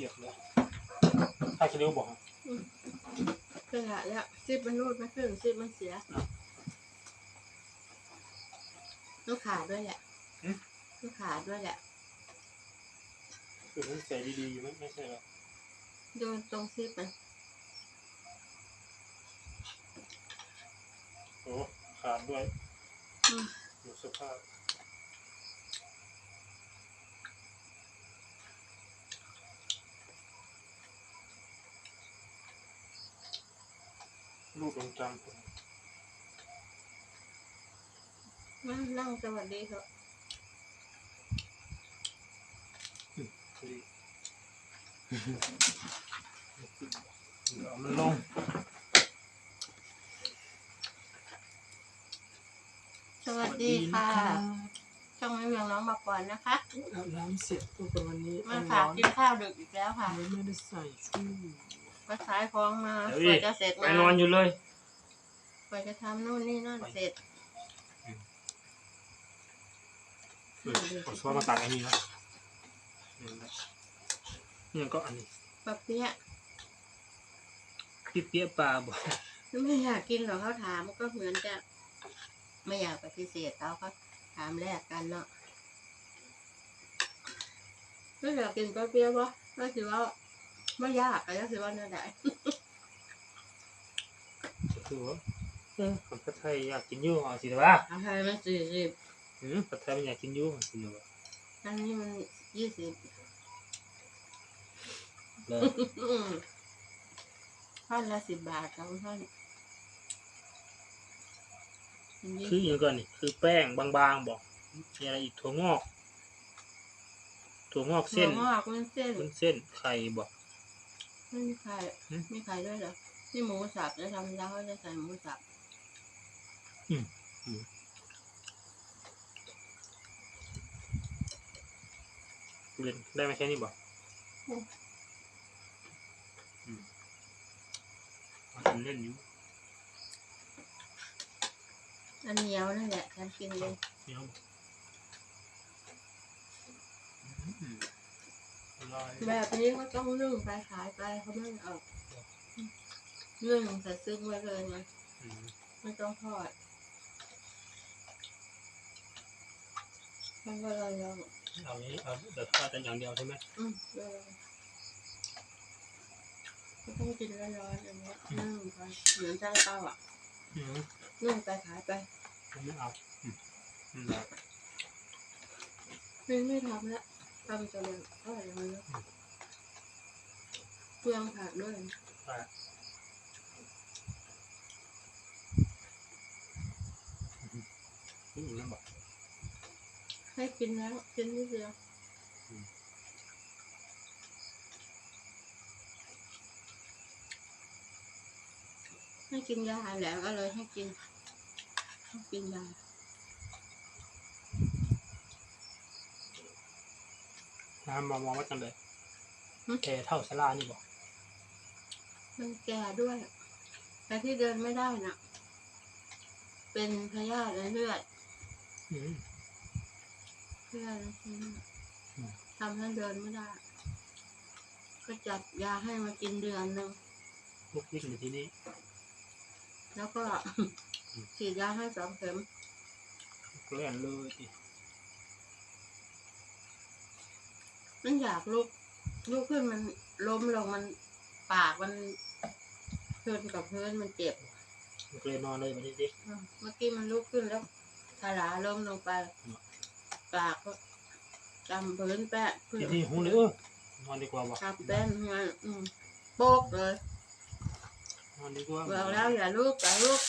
ปียกเลยถ้าคิดเร็วบอกฮะขยะแล้วซิปมันรูดไม่ขึ้นซิปมันเสียลูกขาดด้วยแหละลูกขาดด้วยแหละคือมันใส่ดีๆอยู่ไม่ไม่ใช่หรอโดนตรงซิปมันโอ้ขาดด้วยอืมดูสภาพ ลูกลงจังผมนั่งนั่งสวัสดีเถอะดีเดี๋ยวเอามันลงสวัสดีค่ะช่องไม่เวียงน้องมาก่อนนะคะอาบน้ำเสร็จตัวตอนนี้มาฝากกินข้าวดึกอีกแล้วค่ะยังไม่ได้ใส่ชู้ มาขายของมาเดี๋ยวกอีว่ากจะเสร็จไปมานอนอยู่เลย กว่าจะทำนู่นนี่นั่นเสร็จขอซ้อนมาตักอันนี้นะเนี่ยก็อันนี้ปะเปี๊ยะพี่เปี๊ยะปลาบอกไม่อยากกินหรอกเขาถามก็เหมือนจะ ไม่อยากปฏิเสธเขาก็ถามแลกกันเนาะไม่อยากกินปะเปี๊ยะวะก็ถือว่า ไม่ยากก็ถือว่าน่าได้คือว่าเออคนผัดไทยอยากกินอยูหอสิแต่ว่าอาหารมันสี่สิบอืมผัดไทยมันอยากกินอยูหอสิแต่ว่าอันนี้มันยี่สิบเลยอืมท่อนละสิบบาทสองท่อนอันนี้คืออย่างก่อนนี่คือแป้งบางๆบอกมีอะไรอีกถั่วงอก ถั่วงอกเส้นถั่วงอกมันเส้นวุ้นเส้นไข่บอก ไม่มีไข่หืมมีไข่ด้วยเหรอนี่หมูสับจะทำแล้วเขาจะใส่หมูสับเล่นได้ไหมแค่นี้บอกอืมเอาทำเล่นอยู่อันเหนียวนั่นแหละฉันกินเลยเดี๋ยวบอกอืมอร่อย แบบนี้ก็ต้องนึ่งไปขายไปเขาไม่เอานึ่งใส่ซึ้งไว้เลยนะอืมไม่ต้องทอดมันก็เลยลองเอานี้เอาเดี๋ยวทอดกันอย่างเดียวใช่ไหมอืมเลยก็ต้องกินร้อนๆอย่างเงี้ยนึ่งไปเหมือนจ้างเต้าอะอืมนึ่งไปขายไปผมไม่เอาอืมอืมได้ไม่ไม่ทำละทำจะเลยอร่อยเลยนะเปลืองผักด้วยได้อืมนั่นบอกให้กินแล้วกินนิดเดียวอืมให้กินยาแล้วก็เลยให้กินให้กินยา น้ำมองมองว่าจังเลยแก่เท่าสลานี่บอกมันแก่ด้วย แต่ที่เดินไม่ได้น่ะ เป็นพยาธิในเลือดอืมเลือดในชิ้นอืมทำให้เดินไม่ได้ ก็จัดยาให้มากินเดือนหนึ่งลุกวิ่งอยู่ที่นี่ แล้วก็ฉีดยาให้สองเข็มเกลื่อนเลยดิ มันอยากลุกลุกขึ้นมันล้มลงมันปากมันชนกับพื้นมันเจ็บเกลื่อนนอนเลยวันนี้ดิอืมเมื่อกี้มันลุกขึ้นแล้วขาหลาล้มลงไป ปากก็จำพื้นแปะพื้นที่นี่หูเลยเออนอนดีกว่าบอกทับแป้นไงอืมโป๊กเลย นอนดีกว่าบอกแล้วอย่าลุกอย่าลุก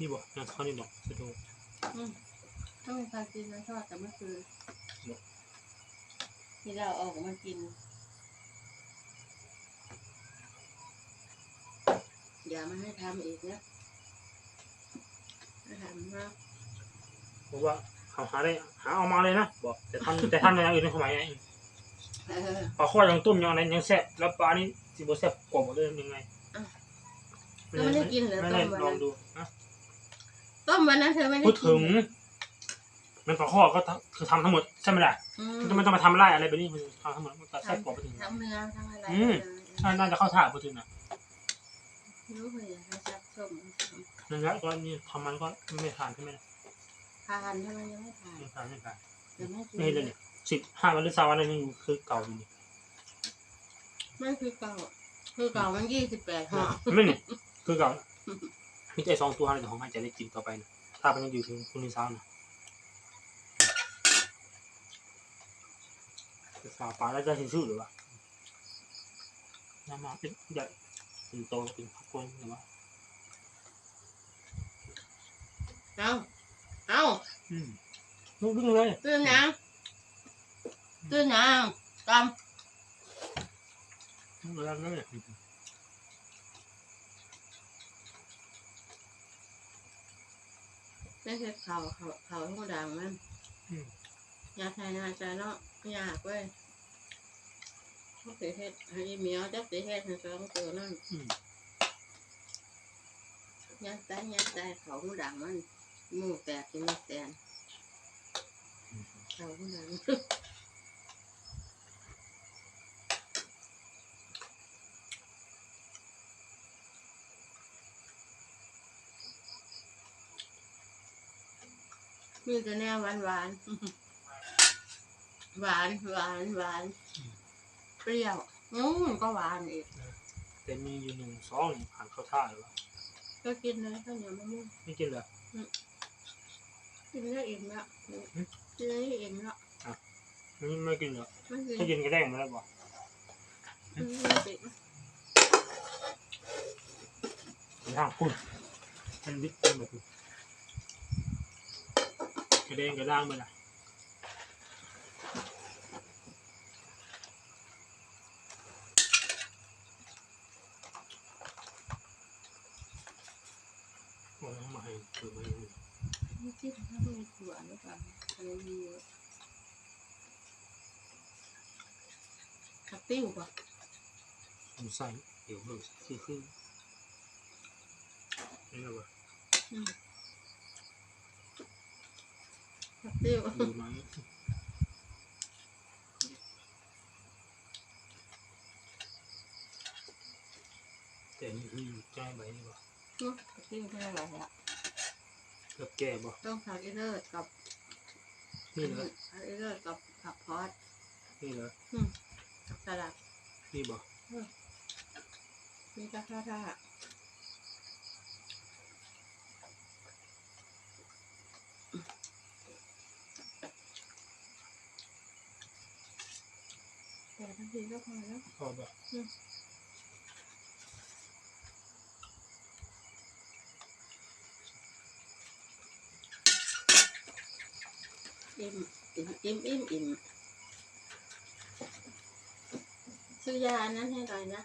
นี่บอกงานเขานี่บอกจะดูอืมต้องมีใครกินนะทอดแต่เมื่อคืนที่เราออกมากิน อย่ามาให้ทำอีกนะให้ทำมากบอกว่าเขาหาได้หาเอามาเลยนะบอกแต่ท่านแต่ท่านอย่างอื่นในสมัยนี้เออปลาข้อยังต้มยังอะไรยังแซ่บแล้วปลานี่สิบแซ่บกว่าหมดเลยยังไงอะเธอไม่ได้กินเหรอไม่ต้ได้มวันลอนั้งนดูนะ ต้มวันนั้นเธอไม่ได้พูดกิถึงนมันปลาข้อก็คือทำทั้งหมดใช่ไหมล่ะอืมมันจะมาทำไร่อะไรแบบนี้มันทำทั้งหมดมันตัดไส้กรอกไปถึงทั้งเนื้อทั้งอะไรอืมน่าจะเข้าท่าพูดถึงนะรู้เลยอยากให้ซับส้มนั่นแหละก็นี่ทำมันก็ไม่ทานใช่ไหมล่ะทานทำไมยังไม่ทานไม่ทานไม่ทานยังไม่กินไม่เห็นเลยเนี่ยสิบห้าวันหรือสามวันอะไรนี่คือเก่าอยู่นี่ไม่คือเก่าคือเก่ามันยี่สิบแปดห่อไม่เนี่ยคือเก่า มีแต่สองตัวอะไรแต่ของมันจะได้กินต่อไปนะถ้ามันยังอยู่ถึงคุณนิสาวนะจะสาปลาแล้วจะเห็นชื่อหรือวะน้ำมาเป็นใหญ่เป็นโตเป็นพักกลหรือว่าเอาเอาอืมลูกดึงเลยตื่นยังตื่นยังกลูกดึงเลย ไม่ใช่เขาเขาเขาทั้งดังมันอืม ยาไทยนาใจเนาะยากเว้ยเขาสีเฮ็ดให้อีเหมียวจักสีเฮ็ดให้สองตัวนั่นอืม ยาใจยาใจเขาทั้งดังมันหมูแตกกินไม่แตนเขาทั้งดัง มีแต่แนวหวานหวานๆหวานหวานหวานเปรี้ยวนู้นก็หวานอีกแต่มีอยู่หนึ่งสองนี่ผ่านเข้าท่าหรือวะก็กินเลยข้าวเหนียวมะม่วงไม่กินเหรอกินได้อิ่มแล้วกินได้อิ่มแล้วไม่ไม่กินเหรอไม่กินถ้ากินก็ได้มาแล้วบอกไม่ติดทางคุณมันวิทย์เป็นแบบนี้ก ระเด้งกระด้างไปละโอ้ยมาให้คือมาให้ไม่กินถ้ามีถั่วหรือเปล่าอะไรมีเยอะขับติ้วป่ะผมใส่เดี๋ยวเลยคือคือนี่แหละวะขับ ติ้วดูไหมแต่นี่คืออยู่แก้ใบนี่วะขับติ้วไม่อะไรละเกือบแก้บ่ต้องทานอีเลิศกับนี่เหรอทานอีเลิศกับผักพอดนี่เหรอกับสลัดนี่บ่มีกระทะท่าแต่ทัน ทีก็พอแล้ว พอแบ่อิ่มอิ่มอิ่มอิ่มอิ่มซื้อยาอันนั้นให้หน่อยนะ